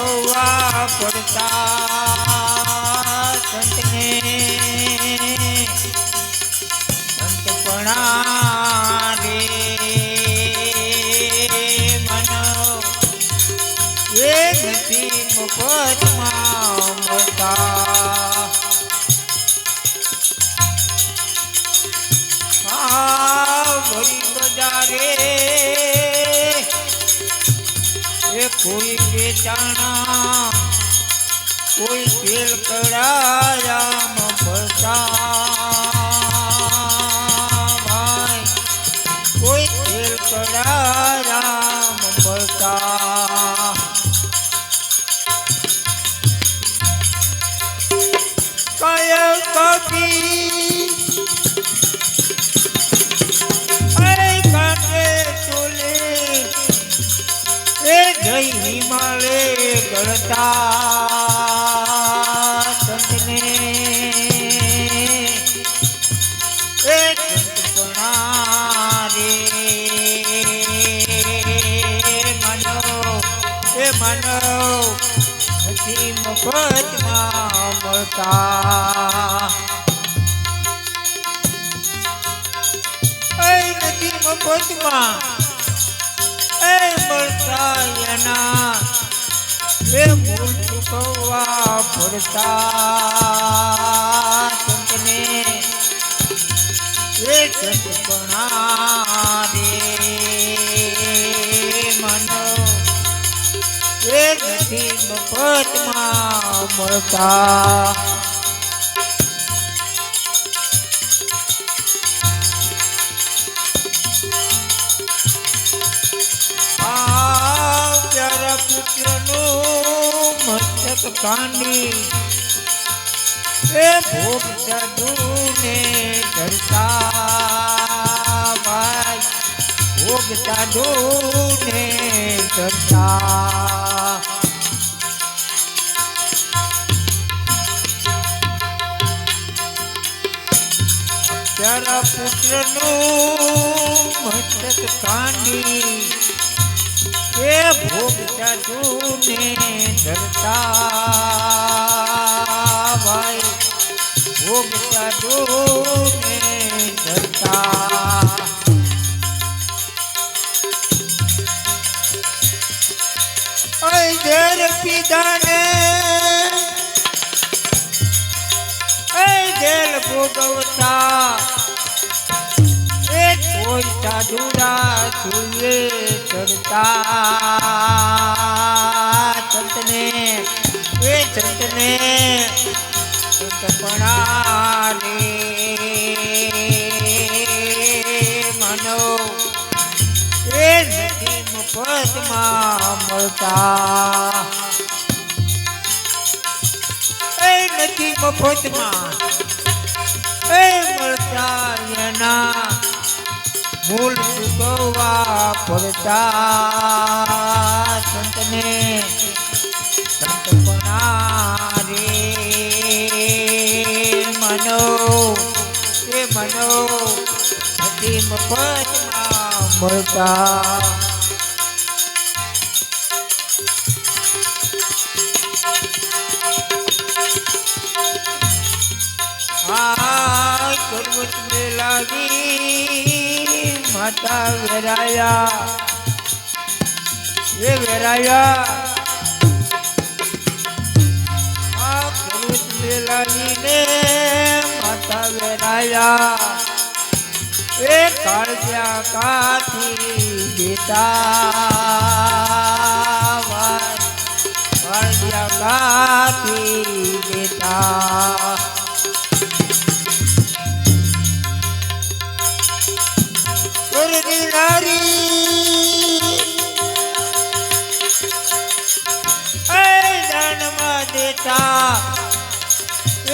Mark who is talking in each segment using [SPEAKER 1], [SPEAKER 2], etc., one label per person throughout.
[SPEAKER 1] ચૂકવવા પડતા સંતને સંતપણા રે મનો એ નથી મફતમાં મળતા ભરી એ કોઈ વેચાણા કોઈ તેલ કડાયામાં ગળતા સંતને એ સંતપણા રે મનો, એ મનો નથી મફતમાં મળતા. મફતમાં, એ મળતા એના એ મૂળ ચૂકવવા પડતા સંતને એ સંતપણા રે મનો એ નથી મસ્તક કાંડી એ ભોગ સાધુને ધરતા ભાઈ ભોગ સાધુને ધરતા પ્યારા પુત્રનું મસ્તક કાંડી એ ભોગ સાધુને ધરતા. ભાઈ ભોગતા સાધુને ધરતા પીધાને. અય જેલ ભોગવતા. કોઈ સાધુડા જોઈએ ચડતા સંતને એ સંતને સંતપણા રે મનો. એ નથી મફતમાં મળતા. એ નથી મફતમાં એ મળતા એના મૂળ ચૂકવવા પડતા સંતને સંતપણા રે મનો એ મનો નથી મફતમાં મળતા માતા વેરાયા. એ વેરાયા. આ કૃત મે ને માતા વેરાયા. એ કાળજ્યા કાથી દેતા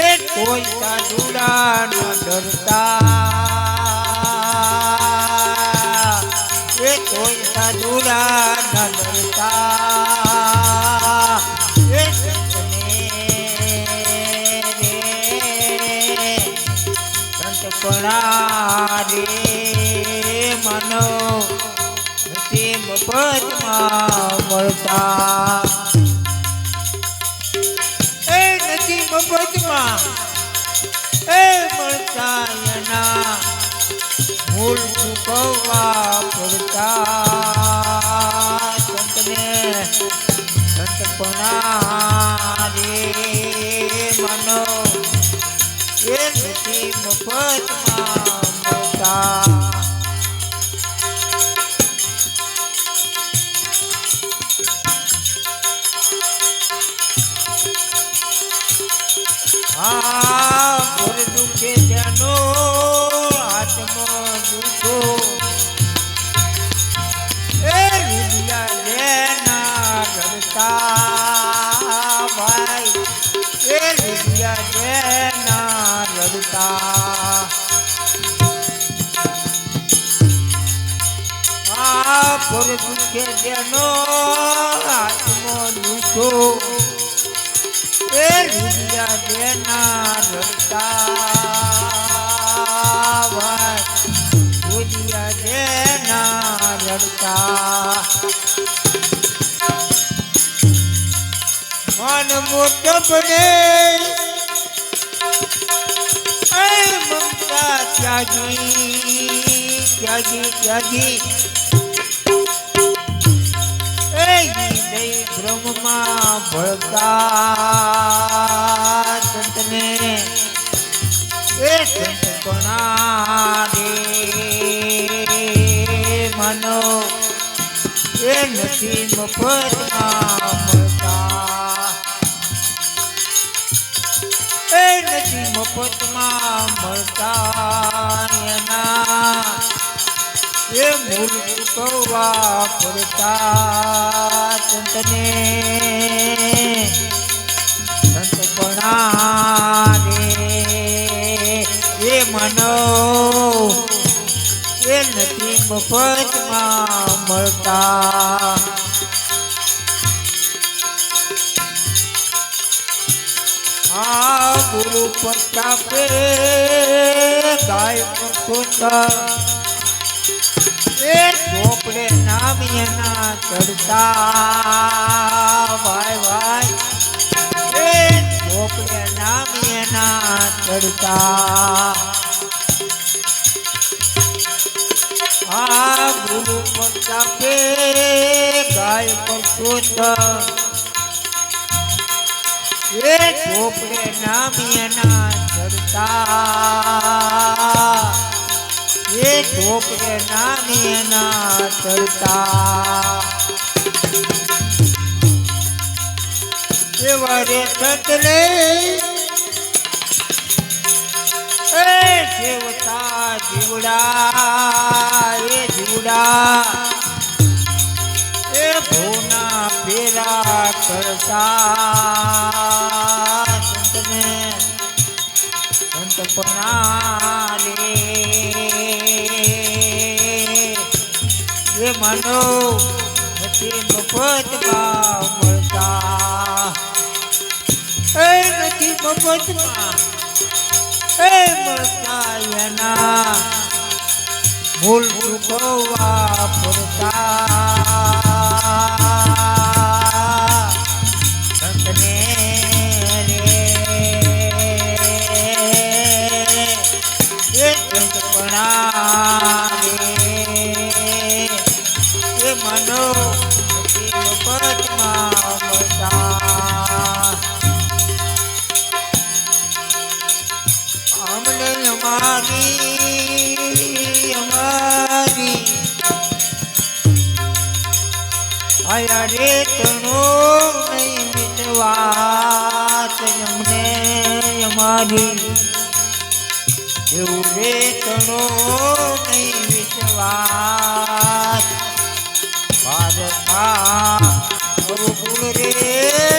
[SPEAKER 1] એ કોઈ સાધુડા ન ડરતા એ કોઈ સાધુડા ન ડરતા એ સંતપણા રે મનો નથી મફતમાં મળતા મફતમાં એ મળતા એના મૂળ ચૂકવવા પડતા. સંતને સંતપણા આ ઘર દુખે તેનો આત્મો દુખો. એ વિદ્યા જેના રડતા ભાઈ. એ વિદ્યા જેના રડતા. આ ઘર દુખે દુખો. એ રૂપિયા દેના રડતા રૂપિયા દેના રડતા મન મોટપને મમતા ત્યાગી ત્યાગી ત્યાગી બ્રહ્મમાં ભળતા નથી મફતમાં મળતા. એ નથી મફતમાં મળતા એના. એ મૂળ ચૂકવવા પડતા સંતને સંતપણા રે એ મનો મફતમાં મળતા. આ ગુરુ પ્રતાપે ગાય સુંદર એ ચોપડે નામ એના ચડતા. ભાઈ ભાઈ એ ચોપડે નામ એના ચડતા. પ્રતાપે ગાય પરસોત એ ચોપડે નામ એના ચડતા એ ઢોકરે નાની એના ચડતા એવા રે સંતલે એ સેવતા જીવડા એ જીવડા કરતા સંતને સંતપણા રે એ મનો નથી મફતમાં મળતા એ નથી મફતમાં એ ભૂલ ચૂકવવા પડતા તણો નહીં મિટવાત અમને અમારી? એવું રે તણો નહીં વિશ્વાસ ભારતમાં ગુરુકુળ રે